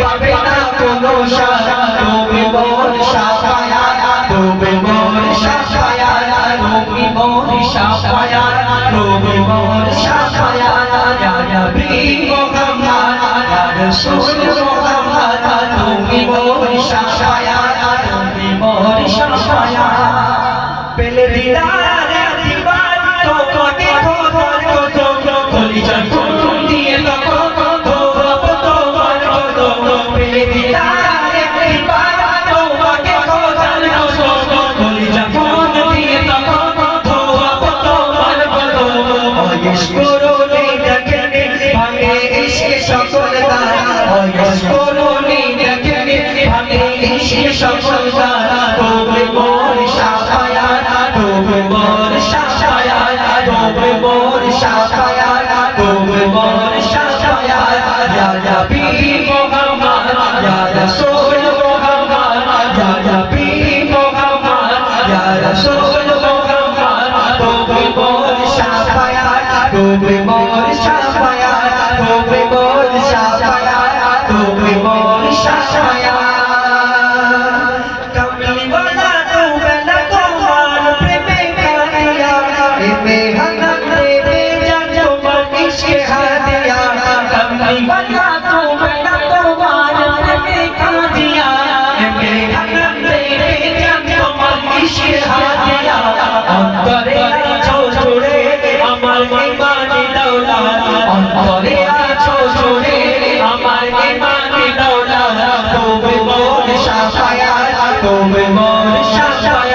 পাবে না কোনো তুমি মোর সাফায়া তুমি মোর সাফায়া তুমি মোর সাফায়া তুমি মোর সাফায়া তুমি মোর সাফায়া পেলে দিদার দিবার তোমাকে খবর সকল দানা তুমি মোর সাফায়া তুমি মোর সাফায়া তুমি মোর সাফায়া তুমি মোর সাফায়া ইয়া নবী মুহাম্মদ ইয়া রাসূল মুহাম্মদ ইয়া নবী মুহাম্মদ ইয়া রাসূল মুহাম্মদ তুমি মোর সাফায়া তুমি মোর সাফায়া তুমি মোর সাফায়া তুমি মোর সাফায়া তুমি মোর সাফায়া তুমি মোর সাফায়া